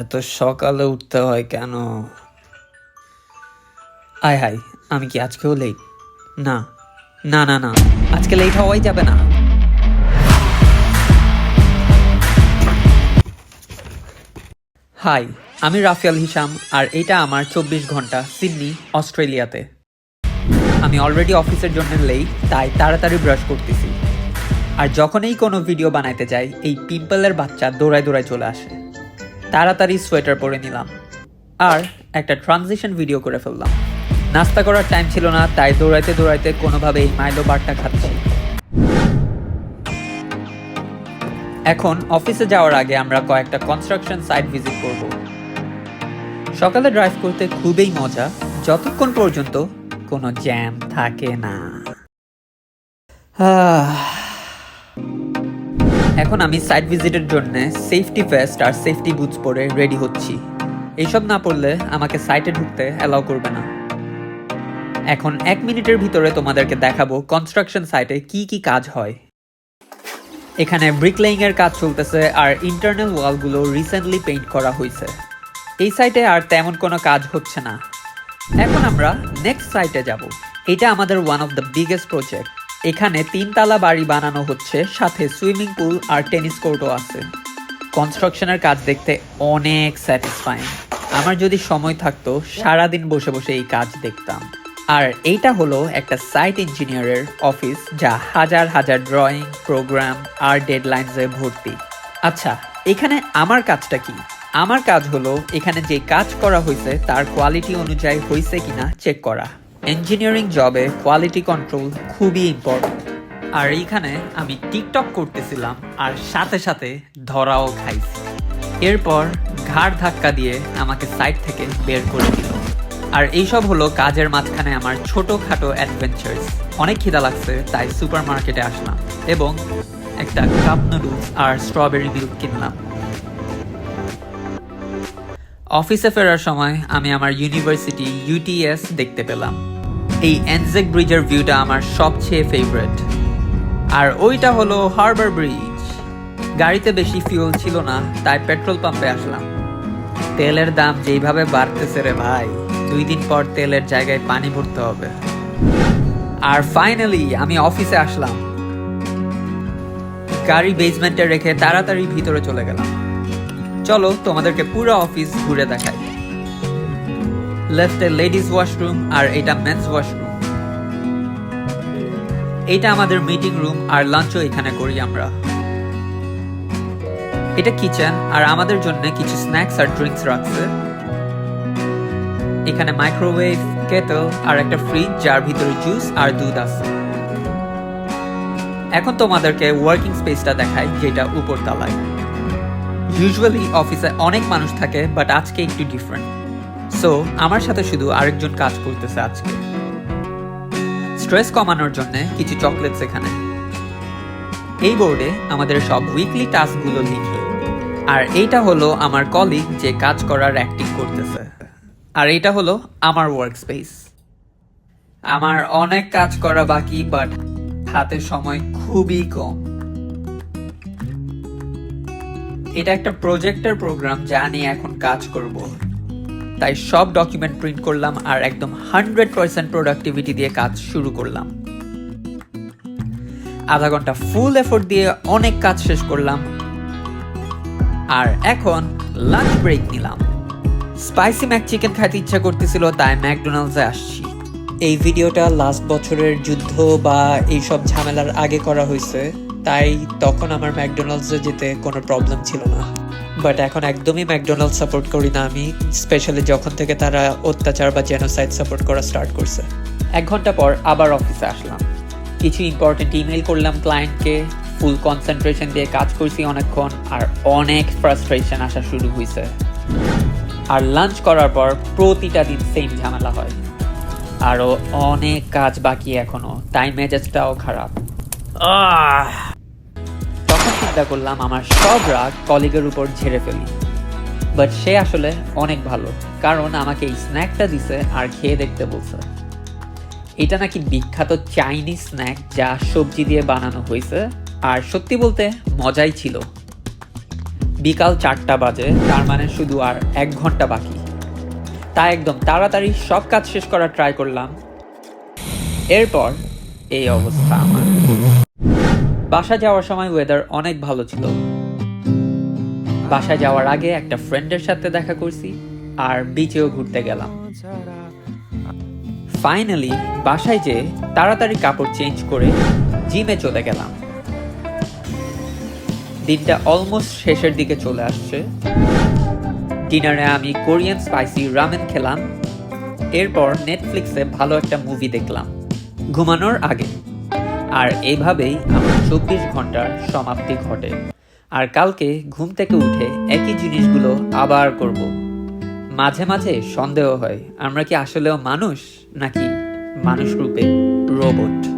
এত সকালে উঠতে হয় কেন? আয় হাই আমি কি আজকেও লেট না না না না, আজকে লেট হওয়াই যাবে না। হাই, আমি রাফিয়াল হিসাম, আর এটা আমার চব্বিশ ঘণ্টা সিডনি, অস্ট্রেলিয়াতে। আমি অলরেডি অফিসের জন্য লেই তাই তাড়াতাড়ি ব্রাশ করতেছি। আর যখনই কোনো ভিডিও বানাইতে যাই, এই পিম্পলের বাচ্চা দৌড়ায় দৌড়ায় চলে আসে। তাড়াতাড়ি সোয়েটার পরে নিলাম। আর একটা ট্রানজিশন ভিডিও করে ফেললাম। নাস্তা করার টাইম ছিল না, তাই দৌড়াইতে দৌড়াইতে কোনোভাবে এই মাইলো বারটা খাচ্ছি। এখন অফিসে যাওয়ার আগে আমরা কয়েকটা কনস্ট্রাকশন সাইট ভিজিট করব। সকালে ড্রাইভ করতে খুবই মজা, যতক্ষণ পর্যন্ত কোনো জ্যাম থাকে না। এখন আমি সাইট ভিজিটের জন্য সেফটি ভেস্ট আর সেফটি বুটস পরে রেডি হচ্ছি। এইসব না পড়লে আমাকে সাইটে ঢুকতে অ্যালাউ করবে না। এখন এক মিনিটের ভিতরে তোমাদেরকে দেখাবো কনস্ট্রাকশন সাইটে কি কি কাজ হয়। এখানে ব্রিকলেইং এর কাজ চলতেছে আর ইন্টারনাল ওয়ালগুলো রিসেন্টলি পেইন্ট করা হয়েছে এই সাইটে আর তেমন কোনো কাজ হচ্ছে না। এখন আমরা নেক্সট সাইটে যাব। এটা আমাদের one of the biggest project এখানে তিনতলা বাড়ি বানানো হচ্ছে, সাথে সুইমিং পুল আর টেনিস কোর্টও আছে। কনস্ট্রাকশনের কাজ দেখতে অনেক স্যাটিসফাইং। আমার যদি সময় থাকতো, সারাদিন বসে বসে এই কাজ দেখতাম। আর এইটা হলো একটা সাইট ইঞ্জিনিয়ারের অফিস, যা হাজার হাজার ড্রয়িং, প্রোগ্রাম আর ডেডলাইনসে ভর্তি। আচ্ছা এখানে আমার কাজটা কি? আমার কাজ হলো এখানে যে কাজ করা হয়েছে, তার কোয়ালিটি অনুযায়ী হয়েছে কিনা চেক করা। ইঞ্জিনিয়ারিং জবে কোয়ালিটি কন্ট্রোল খুবই ইম্পর্টেন্ট আর এইখানে আমি টিকটক করতেছিলাম আর সাথে সাথে ধরাও খাইছি। এরপর ঘাড় ধাক্কা দিয়ে আমাকে সাইড থেকে বের করে দিল। আর এইসব হলো কাজের মাঝখানে আমার ছোটখাটো অ্যাডভেঞ্চার্স অনেক খিদা লাগছে, তাই সুপার মার্কেটে আসলাম এবং একটা কাপ নুডলস আর স্ট্রবেরি মিল্ক কিনলাম। অফিসে ফেরার সময় আমি আমার ইউনিভার্সিটি ইউটিএস দেখতে পেলাম। এই এনজেক ব্রিজের ভিউটা আমার সবচেয়ে ফেভারিট আর ওইটা হলো হারবার ব্রিজ গাড়িতে বেশি ফিউল ছিল না, তাই পেট্রোল পাম্পে আসলাম। তেলের দাম যেইভাবে বাড়তেছে রে ভাই, দুই দিন পর তেলের জায়গায় পানি ভরতে হবে। আর ফাইনালি আমি অফিসে আসলাম। গাড়ি বেসমেন্টে রেখে তাড়াতাড়ি ভিতরে চলে গেলাম। চলো তোমাদেরকে পুরো অফিস ঘুরে দেখাই। লেফটে লেডিস ওয়াশরুম আর এটা মেন্স ওয়াশরুম এটা আমাদের মিটিং রুম আর লাঞ্চও এখানে করি আমরা। এটা কিচেন আর আমাদের জন্য কিছু স্ন্যাক্স আর ড্রিঙ্কস রাখছে। এখানে মাইক্রোওয়েভ কেটল আর একটা ফ্রিজ যার ভিতরে জুস আর দুধ আছে। এখন তোমাদেরকে ওয়ার্কিং স্পেসটা দেখাই যেটা উপর তলায় ইউজুয়ালি অফিসে অনেক মানুষ থাকে বাট আজকে একটু ডিফারেন্ট সো আমার সাথে শুধু আরেকজন কাজ করতেছে আজকে। স্ট্রেস কমানোর জন্য কিছু চকলেটস এখানে। এই বোর্ডে আমাদের সব উইকলি টাস্কগুলো লিখি। আর এইটা হলো আমার কলিগ যে কাজ করার অ্যাক্টিং করতেছে। আর এইটা হলো আমার ওয়ার্ক স্পেস আমার অনেক কাজ করা বাকি বাট হাতে সময় খুবই কম। এটা একটা প্রজেক্টের প্রোগ্রাম যা নিয়ে এখন কাজ করব। তাই সব ডকুমেন্ট প্রিন্ট করলাম আর একদম হান্ড্রেড পার্সেন্ট প্রোডাক্টিভিটি দিয়ে কাজ শুরু করলাম। আধা ঘণ্টা ফুল এফোর্ট দিয়ে অনেক কাজ শেষ করলাম। আর এখন লাঞ্চ ব্রেক নিলাম। স্পাইসি ম্যাক চিকেন খাইতে ইচ্ছা করতেছিল, তাই ম্যাকডোনাল্ডসে আসছি। এই ভিডিওটা লাস্ট বছরের যুদ্ধ বা এইসব ঝামেলার আগে করা হয়েছে, তাই তখন আমার ম্যাকডোনাল্ডসে যেতে কোনো প্রবলেম ছিল না। বাট এখন একদমই ম্যাকডোনাল্ড সাপোর্ট করি না আমি স্পেশালি যখন থেকে তারা অত্যাচার বা জেনোসাইড সাপোর্ট করা স্টার্ট করছে। এক ঘণ্টা পর আবার অফিসে আসলাম। কিছু ইম্পর্টেন্ট ইমেল করলাম ক্লায়েন্টকে ফুল কনসেন্ট্রেশন দিয়ে কাজ করছি অনেকক্ষণ, আর অনেক ফ্রাস্ট্রেশন আসা শুরু হয়েছে আর লাঞ্চ করার পর প্রতিটা দিন সেম ঝামেলা হয়। আরও অনেক কাজ বাকি এখনও তাই মেজাজটাও খারাপ। চিন্তা করলাম, আমার সব রাগ কলিগের উপর ঝেড়ে ফেলি। বাট সে আসলে অনেক ভালো, কারণ আমাকে এই স্ন্যাকটা দিছে আর খেয়ে দেখতে বলছে। এটা নাকি বিখ্যাত চাইনিজ স্ন্যাক যা সবজি দিয়ে বানানো হয়েছে, আর সত্যি বলতে মজাই ছিল। বিকাল চারটা বাজে, তার মানে শুধু আর এক ঘণ্টা বাকি। তাই একদম তাড়াতাড়ি সব কাজ শেষ করার ট্রাই করলাম। এরপর এই অবস্থা আমার। বাসা যাওয়ার সময় ওয়েদার অনেক ভালো ছিল। বাসায় যাওয়ার আগে একটা ফ্রেন্ডের সাথে দেখা করছি আর বিচেও ঘুরতে গেলাম। ফাইনালি বাসায় যে তাড়াতাড়ি কাপড় চেঞ্জ করে জিমে চলে গেলাম। দিনটা অলমোস্ট শেষের দিকে চলে আসছে। ডিনারে আমি কোরিয়ান স্পাইসি রামেন খেলাম। এরপর নেটফ্লিক্সে ভালো একটা মুভি দেখলাম। ঘুমানোর আগে। আর এইভাবেই আমার চব্বিশ ঘণ্টার সমাপ্তি ঘটে। আর কালকে ঘুম থেকে উঠে একই জিনিসগুলো আবার করব। মাঝে মাঝে সন্দেহ হয়, আমরা কি আসলেও মানুষ নাকি মানুষ রূপে রোবট